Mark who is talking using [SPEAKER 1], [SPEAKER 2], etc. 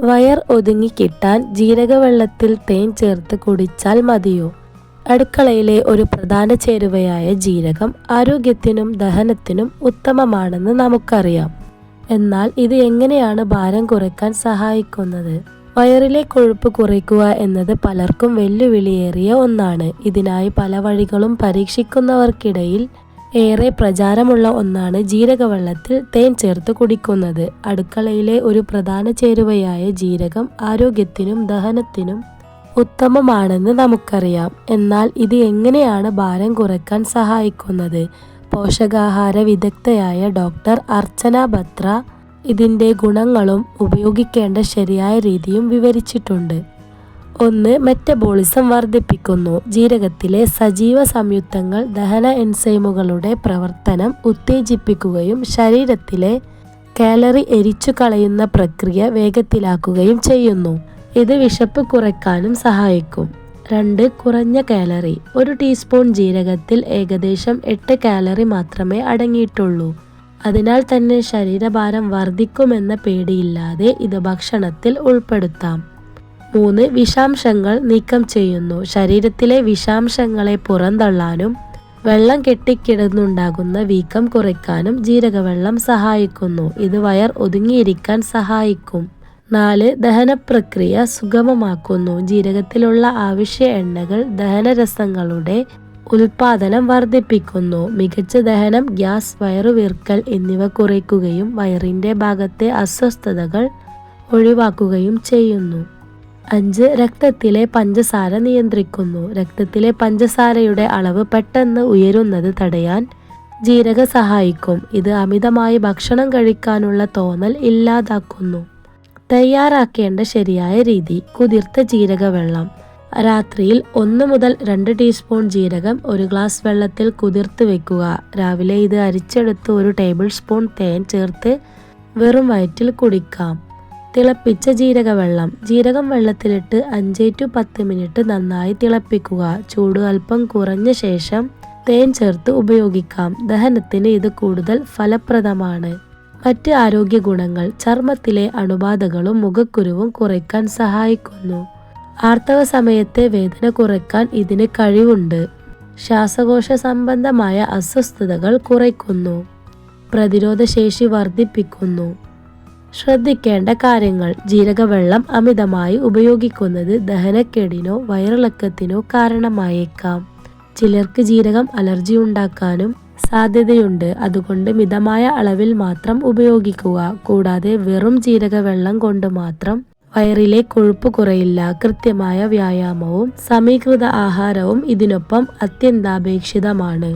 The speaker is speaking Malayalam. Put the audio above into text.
[SPEAKER 1] വയർ ഒതുങ്ങിക്കിട്ടാൻ ജീരകവെള്ളത്തിൽ തേൻ ചേർത്ത് കുടിച്ചാൽ മതിയോ? അടുക്കളയിലെ ഒരു പ്രധാന ചേരുവയായ ജീരകം ആരോഗ്യത്തിനും ദഹനത്തിനും ഉത്തമമാണെന്ന് നമുക്കറിയാം. എന്നാൽ ഇത് എങ്ങനെയാണ് ഭാരം കുറയ്ക്കാൻ സഹായിക്കുന്നത്? വയറിലെ കൊഴുപ്പ് കുറയ്ക്കുക എന്നത് പലർക്കും വെല്ലുവിളിയേറിയ ഒന്നാണ്. ഇതിനായി പല വഴികളും പരീക്ഷിക്കുന്നവർക്കിടയിൽ ഏറെ പ്രചാരമുള്ള ഒന്നാണ് ജീരകവെള്ളത്തിൽ തേൻ ചേർത്ത് കുടിക്കുന്നത്. അടുക്കളയിലെ ഒരു പ്രധാന ചേരുവയായ ജീരകം ആരോഗ്യത്തിനും ദഹനത്തിനും ഉത്തമമാണെന്ന് നമുക്കറിയാം. എന്നാൽ ഇത് എങ്ങനെയാണ് ഭാരം കുറയ്ക്കാൻ സഹായിക്കുന്നത്? പോഷകാഹാര വിദഗ്ധയായ ഡോക്ടർ അർച്ചന ബത്ര ഇതിന്റെ ഗുണങ്ങളും ഉപയോഗിക്കേണ്ട ശരിയായ രീതിയും വിവരിച്ചിട്ടുണ്ട്. ഒന്ന് മെറ്റബോളിസം വർദ്ധിപ്പിക്കുന്നു. ജീരകത്തിലെ സജീവ സംയുക്തങ്ങൾ ദഹന എൻസൈമുകളുടെ പ്രവർത്തനം ഉത്തേജിപ്പിക്കുകയും ശരീരത്തിലെ കാലറി എരിച്ചു കളയുന്ന പ്രക്രിയ വേഗത്തിലാക്കുകയും ചെയ്യുന്നു. ഇത് വിശപ്പ് കുറയ്ക്കാനും സഹായിക്കും. രണ്ട് കുറഞ്ഞ കാലറി. ഒരു ടീസ്പൂൺ ജീരകത്തിൽ ഏകദേശം എട്ട് കാലറി മാത്രമേ അടങ്ങിയിട്ടുള്ളൂ. അതിനാൽ തന്നെ ശരീരഭാരം വർദ്ധിക്കുമെന്ന പേടിയില്ലാതെ ഇത് ഭക്ഷണത്തിൽ ഉൾപ്പെടുത്താം. മൂന്ന് വിഷാംശങ്ങൾ നീക്കം ചെയ്യുന്നു. ശരീരത്തിലെ വിഷാംശങ്ങളെ പുറന്തള്ളാനും വെള്ളം കെട്ടിക്കിടന്നുണ്ടാകുന്ന വീക്കം കുറയ്ക്കാനും ജീരകവെള്ളം സഹായിക്കുന്നു. ഇത് വയർ ഒതുങ്ങിയിരിക്കാൻ സഹായിക്കും. നാല് ദഹനപ്രക്രിയ സുഗമമാക്കുന്നു. ജീരകത്തിലുള്ള ആവശ്യ എണ്ണകൾ ദഹനരസങ്ങളുടെ ഉൽപാദനം വർദ്ധിപ്പിക്കുന്നു. മികച്ച ദഹനം ഗ്യാസ് വയറുവീർക്കൽ എന്നിവ കുറയ്ക്കുകയും വയറിന്റെ ഭാഗത്തെ അസ്വസ്ഥതകൾ ഒഴിവാക്കുകയും ചെയ്യുന്നു. അഞ്ച് രക്തത്തിലെ പഞ്ചസാര നിയന്ത്രിക്കുന്നു. രക്തത്തിലെ പഞ്ചസാരയുടെ അളവ് പെട്ടെന്ന് ഉയരുന്നത് തടയാൻ ജീരക സഹായിക്കും. ഇത് അമിതമായി ഭക്ഷണം കഴിക്കാനുള്ള തോന്നൽ ഇല്ലാതാക്കുന്നു. തയ്യാറാക്കേണ്ട ശരിയായ രീതി കുതിർത്ത ജീരക വെള്ളം രാത്രിയിൽ ഒന്ന് മുതൽ രണ്ട് ടീസ്പൂൺ ജീരകം ഒരു ഗ്ലാസ് വെള്ളത്തിൽ കുതിർത്ത് വെക്കുക. രാവിലെ ഇത് അരിച്ചെടുത്ത് ഒരു ടേബിൾ സ്പൂൺ തേൻ ചേർത്ത് വെറും വയറ്റിൽ കുടിക്കാം. തിളപ്പിച്ച ജീരകവെള്ളം. ജീരകം വെള്ളത്തിലിട്ട് അഞ്ച് ടു പത്ത് മിനിറ്റ് നന്നായി തിളപ്പിക്കുക. ചൂട് അല്പം കുറഞ്ഞ ശേഷം തേൻ ചേർത്ത് ഉപയോഗിക്കാം. ദഹനത്തിന് ഇത് കൂടുതൽ ഫലപ്രദമാണ്. മറ്റ് ആരോഗ്യ ഗുണങ്ങൾ ചർമ്മത്തിലെ അണുബാധകളും മുഖക്കുരുവും കുറയ്ക്കാൻ സഹായിക്കുന്നു. ആർത്തവ സമയത്തെ വേദന കുറയ്ക്കാൻ ഇതിന് കഴിവുണ്ട്. ശ്വാസകോശ സംബന്ധമായ അസ്വസ്ഥതകൾ കുറയ്ക്കുന്നു. പ്രതിരോധശേഷി വർദ്ധിപ്പിക്കുന്നു. ശ്രദ്ധിക്കേണ്ട കാര്യങ്ങൾ. ജീരകവെള്ളം അമിതമായി ഉപയോഗിക്കുന്നത് ദഹനക്കേടിനോ വയറിളക്കത്തിനോ കാരണമായേക്കാം. ചിലർക്ക് ജീരകം അലർജി ഉണ്ടാക്കാനും സാധ്യതയുണ്ട്. അതുകൊണ്ട് മിതമായ അളവിൽ മാത്രം ഉപയോഗിക്കുക. കൂടാതെ വെറും ജീരകവെള്ളം കൊണ്ട് മാത്രം വയറിലെ കൊഴുപ്പ് കുറയില്ല. കൃത്യമായ വ്യായാമവും സമീകൃത ആഹാരവും ഇതിനൊപ്പം അത്യന്താപേക്ഷിതമാണ്.